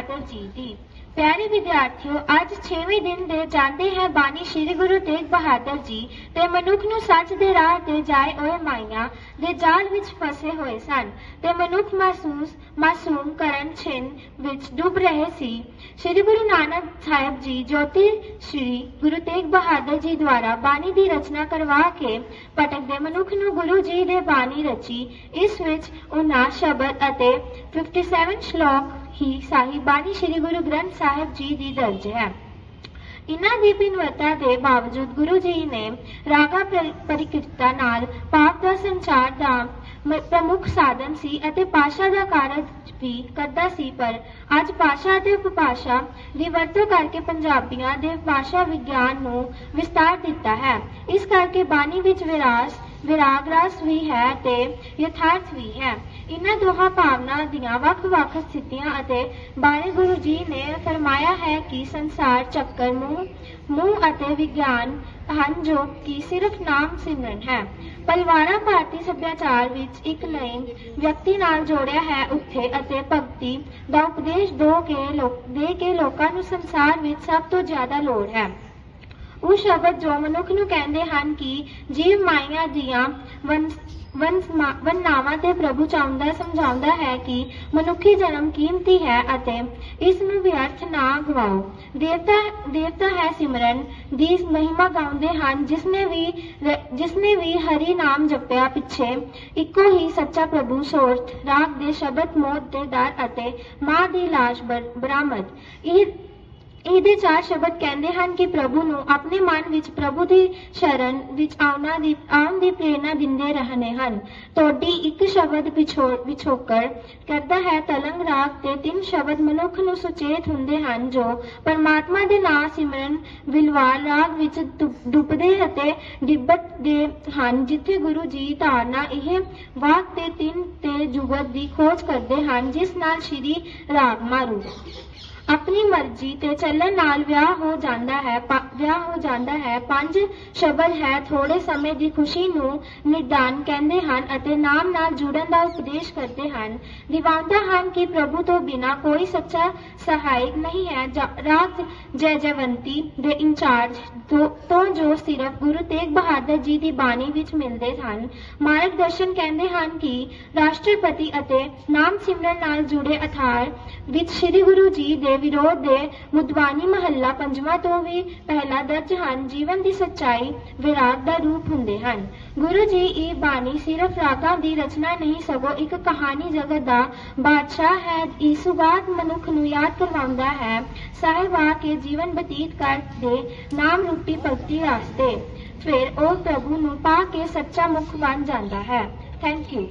ਬਹਾਦਰ ਜੀ ਦੀ। ਪਿਆਰੇ ਵਿਦਿਆਰਥੀਓ, ਅੱਜ 6ਵੇਂ ਦਿਨ ਦੇ ਜਾਂਦੇ ਹੈ ਬਾਣੀ ਸ੍ਰੀ ਗੁਰੂ ਤੇਗ ਬਹਾਦਰ ਜੀ ਤੇ ਮਨੁੱਖ ਨੂੰ ਸੱਚ ਦੇ ਰਾਹ ਤੇ ਜਾਏ ਹੋਏ ਮਾਇਆ ਦੇ ਜਾਲ ਵਿੱਚ ਫਸੇ ਹੋਏ ਸਨ ਤੇ ਮਨੁੱਖ ਮਹਿਸੂਸ, ਮਾਸੂਮ ਕਰਨ ਛਿਨ ਵਿੱਚ ਡੁੱਬ ਰਹੇ ਸੀ। ਸ੍ਰੀ ਗੁਰੂ ਨਾਨਕ ਸਾਹਿਬ ਜੀ ਜੋਤੀ ਸ੍ਰੀ ਗੁਰੂ ਤੇਗ ਬਹਾਦਰ ਜੀ ਦੁਆਰਾ ਬਾਣੀ ਦੀ ਰਚਨਾ ਕਰਵਾ ਕੇ ਭਟਕਦੇ ਮਨੁੱਖ ਨੂੰ ਗੁਰੂ ਜੀ ਦੇ ਬਾਣੀ ਰਚੀ। ਇਸ ਵਿੱਚ ਉਹਨਾਂ ਸ਼ਬਦ ਅਤੇ 57 ਸ਼ਲੋਕ ਹੀ ਸਾਹਿਬ ਸ੍ਰੀ ਗੁਰੂ ਗ੍ਰੰਥ ਸਾਹਿਬ ਜੀ ਦੀ ਦਰਜ ਹੈ। ਇਨ੍ਹਾਂ ਦੀ ਬਿਨਵਤਾ ਦੇ ਬਾਵਜੂਦ ਗੁਰੂ ਜੀ ਨੇ ਰਾਗਾ ਪ੍ਰ- ਨਾਲ ਪਾਪ ਦਾ ਸੰਚਾਰ ਦਾ ਪ੍ਰਮੁੱਖ ਸਾਧਨ ਸੀ ਅਤੇ ਪਾਸ਼ਾ ਦਾ ਕਾਰਜ ਵੀ ਕਰਦਾ ਸੀ, ਪਰ ਅੱਜ ਭਾਸ਼ਾ ਅਤੇ ਉਪਭਾਸ਼ਾ ਦੀ ਵਰਤੋਂ ਕਰਕੇ ਪੰਜਾਬੀਆਂ ਦੇ ਭਾਸ਼ਾ ਵਿਗਿਆਨ ਨੂੰ ਵਿਸਤਾਰ ਦਿੱਤਾ ਹੈ। ਇਸ ਕਰਕੇ ਬਾਣੀ ਵਿੱਚ ਵਿਰਾਸ ਵਿਰਾਗ ਵੀ ਹੈ ਤੇ ਯਥਾਰਥ ਵੀ ਹੈ। ਇਹਨਾਂ ਦੋਹਾਂ ਭਾਵਨਾ ਦੀਆਂ ਵੱਖ-ਵੱਖ ਸਥਿਤੀਆਂ ਅਤੇ ਬਾਰੇ ਗੁਰੂ ਜੀ ਨੇ ਫਰਮਾਇਆ ਹੈ ਕਿ ਸੰਸਾਰ ਚੱਕਰ ਮੂੰਹ ਮੂੰਹ ਅਤੇ ਵਿਗਿਆਨ ਹਨ ਜੋ ਕਿ ਸਿਰਫ ਨਾਮ ਸਿਮਰਨ ਹੈ। ਪਰਿਵਾਰਾਂ ਭਾਰਤੀ ਸੱਭਿਆਚਾਰ ਵਿੱਚ ਇੱਕ ਨਏ ਵਿਅਕਤੀ ਨਾਲ ਜੋੜਿਆ ਹੈ ਉੱਥੇ ਅਤੇ ਭਗਤੀ ਦਾ ਉਪਦੇਸ਼ ਦੋ ਕੇ ਲੋਕ ਦੇ ਕੇ ਲੋਕਾਂ ਨੂੰ ਸੰਸਾਰ ਵਿੱਚ ਸਭ ਤੋਂ ਜ਼ਿਆਦਾ ਲੋੜ ਹੈ। ਉਹ ਸ਼ਬਦ ਜੋ ਮਨੁੱਖ ਨੂੰ ਕਹਿੰਦੇ ਹਨ ਕਿ ਜੀਵ ਮਾਇਆ ਦੀਆਂ ਵੰਨਾਵਾਂ ਤੇ ਪ੍ਰਭੂ ਚਾਹੁੰਦਾ ਸਮਝਾਉਂਦਾ ਹੈ ਕਿ ਮਨੁੱਖੀ ਜਨਮ ਕੀਮਤੀ ਹੈ ਅਤੇ ਇਸ ਨੂੰ ਵਿਅਰਥ ਨਾ ਗਵਾਓ ਦੇਵਤਾ ਦੇਵਤਾ ਹੈ ਸਿਮਰਨ ਦੀ ਮਹਿਮਾ ਗਾਉਂਦੇ ਹਨ, ਜਿਸਨੇ ਵੀ ਜਿਸਨੇ ਵੀ ਹਰੀ ਨਾਮ ਜਪਿਆ ਪਿੱਛੇ, ਇੱਕੋ ਹੀ ਸੱਚਾ ਪ੍ਰਭੂ ਸੋਰਥ, ਰਾਗ ਦੇ ਸ਼ਬਦ ਮੌਤ ਦੇ ਡਰ ਅਤੇ ਮਾਂ ਦੀ ਲਾਸ਼ ਬਰਾਮਦ। ਇਹ ਇਹਦੇ ਚਾਰ ਸ਼ਬਦ ਕਹਿੰਦੇ ਹਨ ਕਿ ਪ੍ਰਭੂ ਨੂੰ ਆਪਣੇ ਮਨ ਵਿੱਚ ਪ੍ਰਭੂ ਦੀ ਸ਼ਰਨ ਵਿੱਚ ਆਉਣਾ ਦੀ, ਆਉਣ ਦੀ ਪ੍ਰੇਰਣਾ ਦਿੰਦੇ ਰਹਨੇ ਹਨ। ਤੁਹਾਡੀ ਇੱਕ ਸ਼ਬਦ ਵਿਛੋੜ ਵਿਛੋਕਰ ਕਰਦਾ ਹੈ ਤਲੰਗ ਰਾਗ ਤੇ ਤਿੰਨ ਸ਼ਬਦ ਮਨੁੱਖ ਨੂੰ ਸੁਚੇਤ ਹੁੰਦੇ ਹਨ ਜੋ ਪਰਮਾਤਮਾ ਦੇ ਨਾਮ ਸਿਮਰਨ ਵਿਲਵਾਲ ਰਾਗ ਵਿੱਚ ਡੁੱਬਦੇ ਅਤੇ ਡਿੱਬਤ ਦੇ ਹਨ, ਜਿੱਥੇ ਗੁਰੂ ਜੀ ਧਾਰਨਾ ਇਹ ਵਾਕ ਤੇ ਤਿੰਨ ਤੇ ਜੁਗਤ ਦੀ ਖੋਜ ਕਰਦੇ ਹਨ, ਜਿਸ ਨਾਲ ਸ਼੍ਰੀ ਰਾਗ ਮਾਰੂ। ਆਪਣੀ ਮਰਜ਼ੀ ਤੇ ਚੱਲਣ ਨਾਲ ਵਿਆਹ ਹੋ ਜਾਂਦਾ ਹੈ ਵਿਆਹ ਹੋ ਜਾਂਦਾ ਹੈ। ਪੰਜ ਸ਼ਬਦ ਹੈ ਥੋੜੇ ਸਮੇਂ ਦੀ ਖੁਸ਼ੀ ਨੂੰ ਨਿਦਾਨ ਕਹਿੰਦੇ ਹਨ ਅਤੇ ਨਾਮ ਨਾਲ ਜੁੜਨ ਦਾ ਉਪਦੇਸ਼ ਕਰਦੇ ਹਨ। ਦਿਵਾਉਂਦਾ ਹਨ ਕਿ ਪ੍ਰਭੂ ਤੋਂ ਬਿਨਾ ਕੋਈ ਸੱਚਾ ਸਹਾਇਕ ਨਹੀਂ ਹੈ। ਜਾ- ਜੈ ਜਵੰਤੀ ਦੇ ਇੰਚਾਰਜ ਤੋਂ ਜੋ ਸਿਰਫ ਗੁਰੂ ਤੇਗ ਬਹਾਦਰ ਜੀ ਦੀ ਬਾਣੀ ਵਿੱਚ ਮਿਲਦੇ ਹਨ ਮਾਰਗ ਦਰਸ਼ਨ ਕਹਿੰਦੇ ਹਨ ਕਿ ਰਾਸ਼ਟਰਪਤੀ ਅਤੇ ਨਾਮ ਸਿਮਰਨ ਨਾਲ ਜੁੜੇ ਅਥਾਰ ਵਿੱਚ ਸ੍ਰੀ ਗੁਰੂ ਜੀ ਦੇ ਵਿਰੋਧ ਦੇ ਮੁਦਵਾਨੀ ਮਹੱਲਾ ਪੰਜਵਾਂ ਤੋਂ ਵੀ ਪਹਿਲਾ ਦਰਜ ਹਨ। ਜੀਵਨ ਦੀ ਸੱਚਾਈ ਵਿਰਾਗ ਦਾ ਰੂਪ ਹੁੰਦੇ ਹਨ। ਗੁਰੂ ਜੀ ਇਹ ਬਾਣੀ ਸਿਰਫ ਰਾਗਾਂ ਦੀ ਰਚਨਾ ਨਹੀਂ, ਸਗੋਂ ਇੱਕ ਕਹਾਣੀ ਜਗਤ ਦਾ ਬਾਦਸ਼ਾਹ ਹੈ। ਇਹ ਸੁਗਾਤ ਮਨੁੱਖ ਨੂੰ ਯਾਦ ਕਰਵਾਉਂਦਾ ਹੈ। ਸਾਹਿਬ ਆ ਕੇ ਜੀਵਨ ਬਤੀਤ ਕਰ ਦੇ ਨਾਮ ਰੂਪੀ ਭਗਤੀ ਰਾਸਤੇ ਫਿਰ ਉਹ ਪ੍ਰਭੂ ਨੂੰ ਪਾ ਕੇ ਸੱਚਾ ਮੁਖ ਬਣ ਜਾਂਦਾ ਹੈ। Thank you